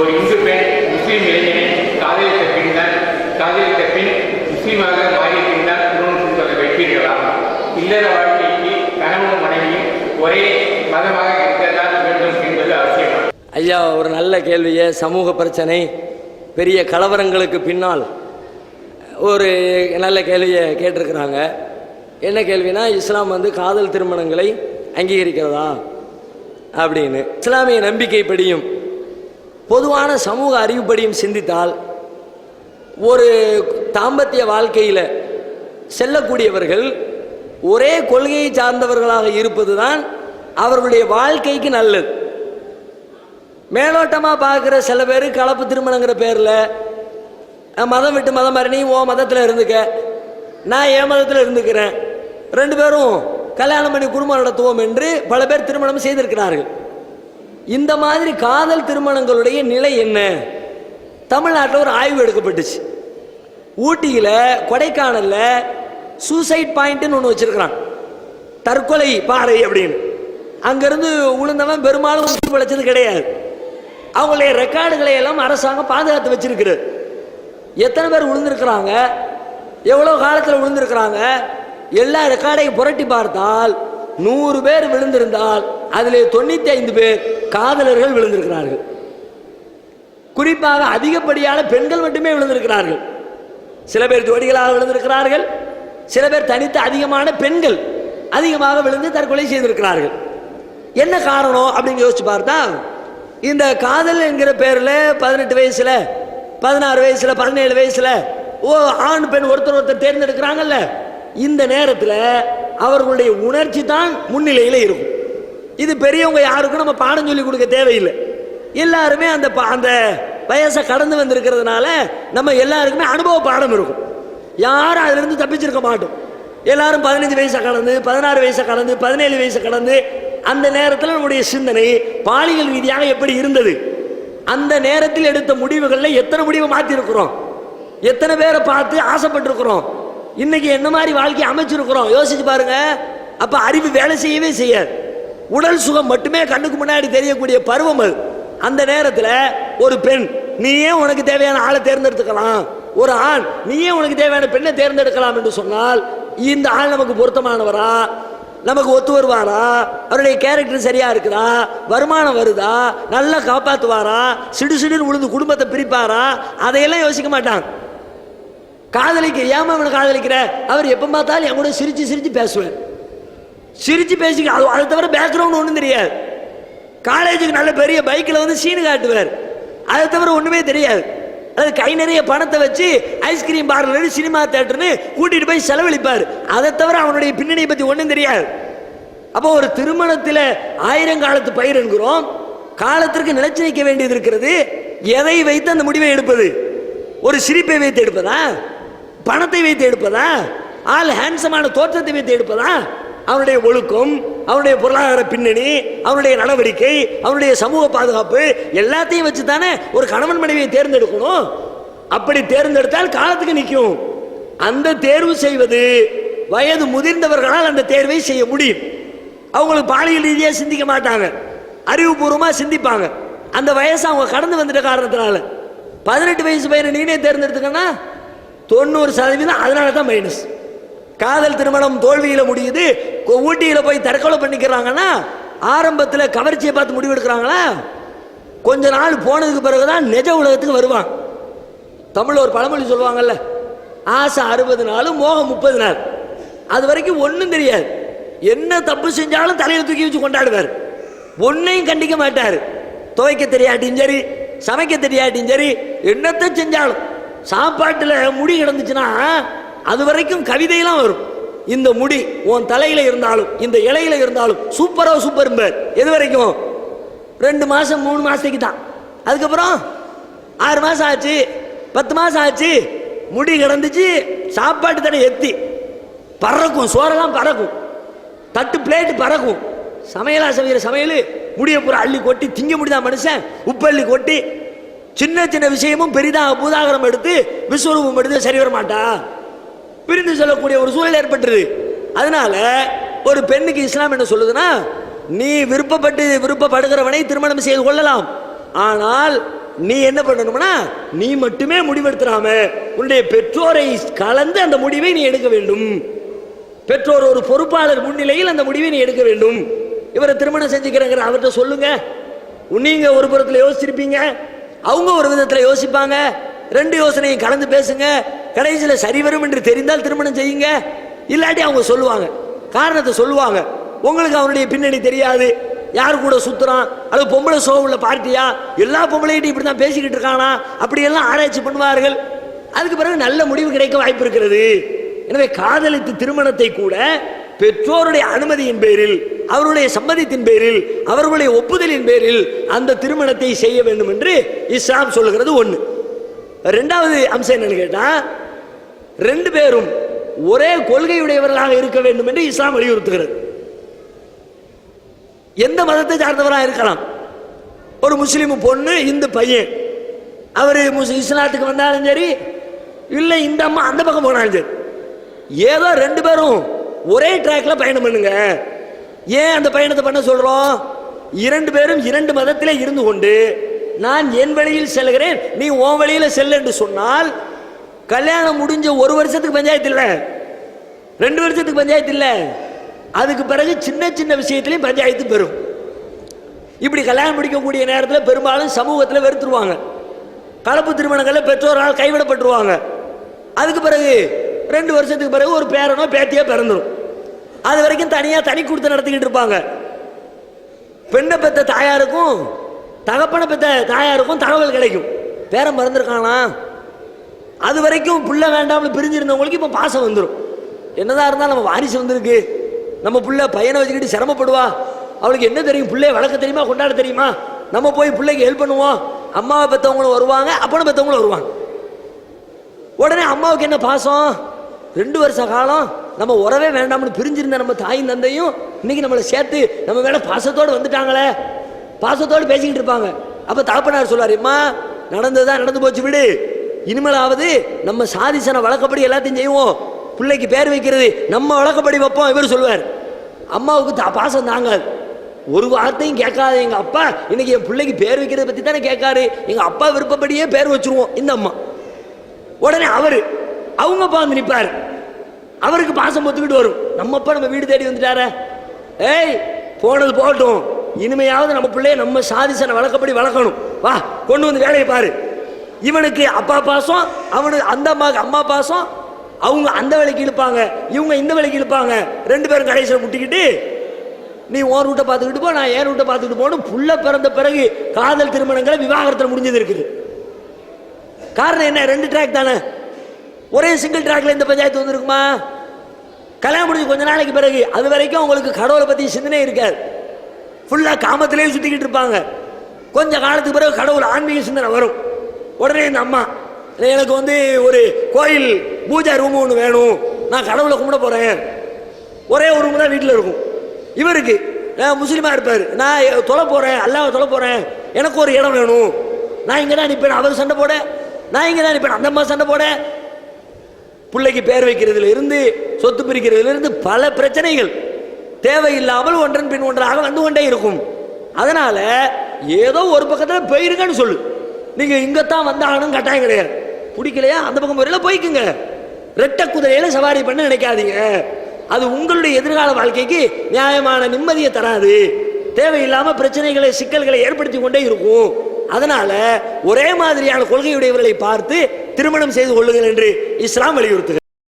ஒரு இந்து பெண் முஸ்லீம் இளைஞனை காதலித்த பின்னர் காதலித்த பின் முஸ்லீமாக மாறிய பின்னர் திருமணம் செய்து வைப்பீர்களா? இல்லற வாழ்க்கைக்கு கணவனும் மனைவியும் ஒரே மதமாக இருக்கத்தான் வேண்டும் என்பது அவசியம்? ஐயா ஒரு நல்ல கேள்வியை. சமூக பிரச்சனை பெரிய கலவரங்களுக்கு பின்னால் ஒரு நல்ல கேள்வியை கேட்டிருக்கிறாங்க. என்ன கேள்வினா இஸ்லாம் வந்து காதல் திருமணங்களை அங்கீகரிக்கிறதா? அப்படின்னு. இஸ்லாமிய நம்பிக்கைப்படியும் பொதுவான சமூக அறிவுப்படியும் சிந்தித்தால் ஒரு தாம்பத்திய வாழ்க்கையில் செல்லக்கூடியவர்கள் ஒரே கொள்கையை சார்ந்தவர்களாக இருப்பது தான் அவர்களுடைய வாழ்க்கைக்கு நல்லது. மேலோட்டமாக பார்க்குற சில பேர் கலப்பு திருமணங்கிற பேரில் மதம் விட்டு மதம் மாறி நீ ஓ மதத்தில் இருந்துக்க. நான் என் மதத்தில் இருந்துக்கிறேன். ரெண்டு பேரும் கல்யாணம் பண்ணி குடும்பம் நடத்துவோம் என்று பல பேர் திருமணம் செய்திருக்கிறார்கள். இந்த மாதிரி காதல் திருமணங்களுடைய நிலை என்ன? தமிழ்நாட்டில் ஒரு ஆய்வு எடுக்கப்பட்டுச்சு. ஊட்டியில் கொடைக்கானலில் சூசைட் பாயிண்ட்னு ஒன்று வச்சிருக்கிறான். தற்கொலை பாறை அப்படின்னு. அங்கேருந்து உளுந்தவன் பெரும்பாலும் உயிர் பிழைச்சது கிடையாது. அவங்களுடைய ரெக்கார்டுகளை எல்லாம் அரசாங்கம் பாதுகாத்து வச்சிருக்கிறது. எத்தனை பேர் விழுந்திருக்கிறாங்க எவ்வளோ காலத்தில் விழுந்திருக்கிறாங்க எல்லா ரெக்கார்டையும் புரட்டி பார்த்தால் நூறு பேர் விழுந்திருந்தால் அதிலே தொண்ணூற்றி ஐந்து பேர் காதலர்கள் விழுந்திருக்கிறார்கள். குறிப்பாக அதிகப்படியான பெண்கள் மட்டுமே விழுந்திருக்கிறார்கள். சில பேர் ஜோடிகளாக விழுந்திருக்கிறார்கள். சில பேர் தனித்து அதிகமான பெண்கள் அதிகமாக விழுந்து தற்கொலை செய்திருக்கிறார்கள். என்ன காரணம் அப்படின்னு யோசிச்சு பார்த்தா இந்த காதல் என்கிற பேரில் பதினெட்டு வயசுல பதினாறு வயசுல பதினேழு வயசுல ஓ ஆண் பெண் ஒருத்தர் ஒருத்தர் தேர்ந்தெடுக்கிறாங்கல்ல. இந்த நேரத்தில் அவர்களுடைய உணர்ச்சி தான் முன்னிலையில் இருக்கும். இது பெரியவங்க யாருக்கும் நம்ம பாடம் சொல்லி கொடுக்க தேவையில்லை. எல்லாருமே அந்த ப- அந்த வயசை கடந்து வந்திருக்கிறதுனால நம்ம எல்லாருக்குமே அனுபவ பாடம் இருக்கும். யாரும் அதிலிருந்து தப்பிச்சிருக்க மாட்டோம். எல்லாரும் பதினஞ்சு வயசை கடந்து பதினாறு வயசை கடந்து பதினேழு வயசை கடந்து அந்த நேரத்தில் நம்முடைய சிந்தனை பாலியல் ரீதியாக எப்படி இருந்தது? அந்த நேரத்தில் எடுத்த முடிவுகளில் எத்தனை முடிவை மாற்றிருக்கிறோம் எத்தனை பேரை பார்த்து ஆசைப்பட்டிருக்கிறோம்? இன்னைக்கு என்ன மாதிரி வாழ்க்கை அமைச்சிருக்கிறோம்? யோசிச்சு பாருங்க. அப்ப அறிவு வேலை செய்யவே செய்யாது. உடல் சுகம் மட்டுமே கண்ணுக்கு முன்னாடி தெரியக்கூடிய பருவம் அது. அந்த நேரத்தில் ஒரு பெண் நீயே உனக்கு தேவையான ஆளை தேர்ந்தெடுத்துக்கலாம்? ஒரு ஆண் நீயே உனக்கு தேவையான பெண்ணை தேர்ந்தெடுக்கலாம்? என்று சொன்னால் இந்த ஆள் நமக்கு பொருத்தமானவரா? நமக்கு ஒத்து வருவாரா? அவருடைய கேரக்டர் சரியா இருக்குதா? வருமானம் வருதா? நல்லா காப்பாற்றுவாரா சிடு சிடுன்னு விழுந்து குடும்பத்தை பிரிப்பாரா? அதையெல்லாம் யோசிக்க மாட்டாங்க. காதலிக்க ஏமா அவனை காதலிக்கிற? அவர் எப்போ பார்த்தாலும் என் கூட சிரித்து சிரித்து பேசுவார். சிரித்து பேசி அது அதை தவிர பேக்ரவுண்ட் ஒன்றும் தெரியாது. காலேஜுக்கு நல்ல பெரிய பைக்கில் வந்து சீனு காட்டுவார். அதை தவிர ஒன்றுமே தெரியாது. அது கை நிறைய பணத்தை வச்சு ஐஸ்கிரீம் பார்லர் சினிமா தேட்டர்னு கூட்டிகிட்டு போய் செலவழிப்பார். அதை தவிர அவனுடைய பின்னணியை பற்றி ஒன்றும் தெரியாது. அப்போ ஒரு திருமணத்தில் ஆயிரங்காலத்து பயிர் என்கிறோம். காலத்திற்கு நிலைச்சு நிற்க வேண்டியது இருக்கிறது. எதை வைத்து அந்த முடிவை எடுப்பது? ஒரு சிரிப்பை வைத்து எடுப்பதா? பணத்தை வைத்து எடுப்பதா? ஆள் ஹேண்ட்ஸமான தோற்றத்தை வைத்து எடுப்பதா? அவனுடைய ஒழுக்கம் அவனுடைய பொருளாதார பின்னணி அவனுடைய நடவடிக்கை அவனுடைய சமூக பாதுகாப்பு எல்லாத்தையும் வச்சு தானே ஒரு கணவன் மனைவியை தேர்ந்தெடுக்கணும்? அப்படி தேர்ந்தெடுத்தால் காலத்துக்கு நிற்கும். அந்த தேர்வு செய்வது வயது முதிர்ந்தவர்களால் அந்த தேர்வை செய்ய முடியும். அவங்களுக்கு பாலியல் ரீதியாக சிந்திக்க மாட்டாங்க. அறிவுபூர்வமாக சிந்திப்பாங்க. அந்த வயசு அவங்க கடந்து வந்துட்ட காரணத்தினால. பதினெட்டு வயசு பையனை நீனே தேர்ந்தெடுத்துக்கன்னா தொண்ணூறு சதவீதம் அதனால தான் மைனஸ் காதல் திருமணம் தோல்வியில் முடியுது கொ- ஊட்டியில் போய் தற்கொலை பண்ணிக்கிறாங்கன்னா ஆரம்பத்தில் கவர்ச்சியை பார்த்து முடிவெடுக்கிறாங்களா கொஞ்ச நாள் போனதுக்கு பிறகுதான் நிஜ உலகத்துக்கு வருவான். தமிழில் ஒரு பழமொழி சொல்லுவாங்கல்ல ஆசை அறுபது நாளும் மோகம் முப்பது நாள். அது வரைக்கும் ஒன்றும் தெரியாது. என்ன தப்பு செஞ்சாலும் தலையை தூக்கி வச்சு கொண்டாடுவார். ஒன்றையும் கண்டிக்க மாட்டார். துவைக்க தெரியாட்டியும் சரி சமைக்க தெரியாட்டியும் சரி என்னத்தை செஞ்சாலும். சாப்பாட்டில் முடி கிடந்துச்சுன்னா அது வரைக்கும் கவிதையெல்லாம் வரும். இந்த முடி உன் தலையில் இருந்தாலும் இந்த இலையில இருந்தாலும் சூப்பரோ சூப்பர் எது வரைக்கும்? ரெண்டு மாதம் மூணு மாதத்துக்கு தான். அதுக்கப்புறம் ஆறு மாதம் ஆச்சு பத்து மாதம் ஆச்சு முடி கிடந்துச்சு சாப்பாட்டு தடை எத்தி. பறக்கும் சோறெல்லாம் பறக்கும். தட்டு பிளேட்டு பறக்கும். சமையலா சமைக்கிற சமையல் முடிய பூரா அள்ளி கொட்டி திங்க முடிதான் மனுஷன் உப்பு அள்ளி கொட்டி சின்ன சின்ன விஷயமும் பெரிதாக பூதாகரம் எடுத்து விஸ்வரூபம் எடுத்து சரி வர மாட்டா பிரிந்து சொல்லக்கூடிய ஒரு சூழல் ஏற்பட்டுருது. அதனால ஒரு பெண்ணுக்கு இஸ்லாம் என்ன சொல்லுதுன்னா நீ விருப்பப்பட்டு விருப்பப்படுகிறவனை திருமணம் செய்து கொள்ளலாம். ஆனால் நீ என்ன பண்ணணும்னா நீ மட்டுமே முடிவெடுத்துறாம உன்னுடைய பெற்றோரை கலந்து அந்த முடிவை நீ எடுக்க வேண்டும். பெற்றோர் ஒரு பொறுப்பாளர் முன்னிலையில் அந்த முடிவை நீ எடுக்க வேண்டும். இவரை திருமணம் செஞ்சுக்கிறேங்கிற அவர்கிட்ட சொல்லுங்க. நீங்க ஒரு புறத்தில் யோசிச்சிருப்பீங்க. அவங்க ஒரு விதத்தில் யோசிப்பாங்க. ரெண்டு யோசனையும் கலந்து பேசுங்க. கடைசியில் சரி வரும் என்று தெரிந்தால் திருமணம் செய்யுங்க. இல்லாட்டி அவங்க சொல்லுவாங்க. காரணத்தை சொல்லுவாங்க. உங்களுக்கு அவனுடைய பின்னணி தெரியாது. யார் கூட சுத்துறான்? அல்லது பொம்பளை சோ உள்ள பார்ட்டியா? எல்லா பொம்பளைகிட்டையும் இப்படி தான் பேசிக்கிட்டு இருக்கானா? அப்படியெல்லாம் ஆராய்ச்சி பண்ணுவார்கள். அதுக்கு பிறகு நல்ல முடிவு கிடைக்க வாய்ப்பு இருக்கிறது. எனவே காதலித்து திருமணத்தை கூட பெற்றோருடைய அனுமதியின் பேரில் அவருடைய சம்மதத்தின் பேரில் அவர்களுடைய ஒப்புதலின் பேரில் அந்த திருமணத்தை செய்ய வேண்டும் என்று இஸ்லாம் சொல்லுகிறது ஒன்று ரெண்டாவது அம்சம் என்னன்னு கேட்டால் ரெண்டு பேரும் ஒரே கொள்கையுடையவர்களாக இருக்க வேண்டும் என்று இஸ்லாம் வலியுறுத்துகிறது. எந்த மதத்தை சார்ந்தவராக இருக்கலாம். ஒரு முஸ்லீம் பொண்ணு இந்து பையன். அவர் இஸ்லாத்துக்கு வந்தாலும் சரி இல்லை இந்த அம்மா அந்த பக்கம் போனாலும் சரி. ஏதோ ரெண்டு பேரும் ஒரே ட்ராக்ல பயணம் பண்ணுங்க. ஏன் அந்த பயணத்தை பண்ண சொல்றோம்? இரண்டு பேரும் இரண்டு மதத்தில் இருந்து கொண்டு நான் என் வழியில் செல்கிறேன் நீ உன் வழியில் செல்ல என்று சொன்னால் கல்யாணம் முடிஞ்ச ஒரு வருஷத்துக்கு பஞ்சாயத்து இல்லை. ரெண்டு வருஷத்துக்கு பஞ்சாயத்து இல்லை. அதுக்கு பிறகு சின்ன சின்ன விஷயத்திலையும் பஞ்சாயத்து பெறும். இப்படி கல்யாணம் முடிக்கக்கூடிய நேரத்தில் பெரும்பாலும் சமூகத்தில் வெறுத்துருவாங்க. கலப்பு திருமணங்களில் பெற்றோரால் கைவிடப்பட்டுருவாங்க. அதுக்கு பிறகு ரெண்டு வருஷத்துக்கு பிறகு ஒரு பேரனோ பேத்தியோ பிறந்துடும் அது வரைக்கும் தனியாக தனி கொடுத்து நடத்திக்கிட்டு இருப்பாங்க. பெண்ணை பெற்ற தாயாருக்கும் தகப்பனை பெற்ற தாயாருக்கும் தகவல் கிடைக்கும். பேரம் மறந்துருக்கானா அது வரைக்கும் பிள்ளை வேண்டாம்னு பிரிஞ்சிருந்தவங்களுக்கு இப்போ பாசம் வந்துடும் என்னதான் இருந்தால் நம்ம வாரிசு வந்திருக்கு. நம்ம பிள்ளை பையனை வச்சுக்கிட்டு சிரமப்படுவா. அவளுக்கு என்ன தெரியும்? பிள்ளைய வளர்க்க தெரியுமா? கொண்டாட தெரியுமா? நம்ம போய் பிள்ளைக்கு ஹெல்ப் பண்ணுவோம். அம்மாவை பெற்றவங்களும் வருவாங்க அப்பனை பெற்றவங்களும் வருவாங்க. உடனே அம்மாவுக்கு என்ன பாசம்? ரெண்டு வருஷ காலம் நம்ம உறவே வேண்டாம்னு பிரிஞ்சிருந்த நம்ம தாயும் தந்தையும் இன்னைக்கு நம்மளை சேர்த்து நம்ம மேலே பாசத்தோடு வந்துட்டாங்களே. பாசத்தோடு பேசிக்கிட்டு இருப்பாங்க. அப்போ தாப்பனார் சொல்லுவார் இம்மா நடந்ததுதான் நடந்து போச்சு விடு. இனிமேலாவது நம்ம சாதிசனை வழக்கப்படி எல்லாத்தையும் செய்வோம். பிள்ளைக்கு பேர் வைக்கிறது நம்ம வழக்கப்படி வைப்போம் இவர் சொல்லுவார் அம்மாவுக்கு தா பாசம் தாங்காது. ஒரு வார்த்தையும் கேட்காத எங்க அப்பா இன்னைக்கு என் பிள்ளைக்கு பேர் வைக்கிறத பத்தி தானே கேட்காரு. எங்க அப்பா விருப்பப்படியே பேர் வச்சிருவோம். இந்த அம்மா. உடனே அவரு அவங்க அப்பா வந்து நிற்பார் அவருக்கு பாசம் ஒத்துக்கிட்டு வரும். நம்ம அப்பா நம்ம வீடு தேடி வந்துட்டார. ஏய் போனது போகட்டும். இனிமையாவது நம்ம பிள்ளைய நம்ம சாதிசனை வழக்கப்படி வளர்க்கணும். வா கொண்டு வந்து வேலையை பாரு. இவனுக்கு அப்பா பாசம் அவனுக்கு அந்த அம்மாவுக்கு அம்மா பாசம் அவங்க அந்த வேலைக்கு இழுப்பாங்க இவங்க இந்த வேலைக்கு இழுப்பாங்க. ரெண்டு பேரும் கடைசியில் முட்டிக்கிட்டு நீ ஓர் ரூட்டை பார்த்துக்கிட்டு போ நான் ஏன் ரூட்டை பார்த்துக்கிட்டு போகணும் புள்ள பிறந்த பிறகு காதல் திருமணங்களை விவாகரத்தில் முடிஞ்சது இருக்குது. காரணம் என்ன? ரெண்டு ட்ராக் தானே. ஒரே சிங்கிள் ட்ராக்ல இந்த பஞ்சாயத்து வந்திருக்குமா? கல்யாணம் முடிஞ்சு கொஞ்ச நாளைக்கு பிறகு அது வரைக்கும் உங்களுக்கு கடவுளை பத்தி சிந்தனை இருக்காது. ஃபுல்லாக காமத்திலேயே சுற்றிக்கிட்டு இருப்பாங்க. கொஞ்ச காலத்துக்கு பிறகு கடவுள் ஆன்மீக சிந்தனை வரும். உடனே இந்த அம்மா எனக்கு வந்து ஒரு கோயில் பூஜா ரூம் ஒன்று வேணும். நான் கடவுளை கும்பிட போகிறேன் ஒரே ஒரு ரூம் தான் வீட்டில் இருக்கும். இவருக்கு நான் முஸ்லீமாக இருப்பார். நான் தொலை போகிறேன் அல்லாவை தொலை போகிறேன் எனக்கு ஒரு இடம் வேணும். நான் இங்கே தான் நிற்பேன் அவர் சண்டை போட நான் இங்கே தான் நிற்பேன் அந்த அம்மா சண்டை போட பிள்ளைக்கு பேர் வைக்கிறதுல இருந்து சொத்து பிரிக்கிறதுல இருந்து பல பிரச்சனைகள். தேவையில்லாமல் ஒன்றன் பின் ஒன்றாக வந்து கொண்டே இருக்கும். அதனால ஏதோ ஒரு பக்கத்தில் போயிருங்கன்னு சொல்லு. நீங்க இங்கத்தான் வந்தாகணும் கட்டாயம் கிடையாது. பிடிக்கலையா? அந்த பக்கம் போயில போய்க்குங்க. ரெட்டை குதிரையில சவாரி பண்ண நினைக்காதீங்க. அது உங்களுடைய எதிர்கால வாழ்க்கைக்கு நியாயமான நிம்மதியை தராது. தேவையில்லாம பிரச்சனைகளை சிக்கல்களை ஏற்படுத்தி கொண்டே இருக்கும். அதனால ஒரே மாதிரியான கொள்கையுடையவர்களை பார்த்து திருமணம் செய்து கொள்ளுங்கள் என்று இஸ்லாம் வலியுறுத்துகிறது.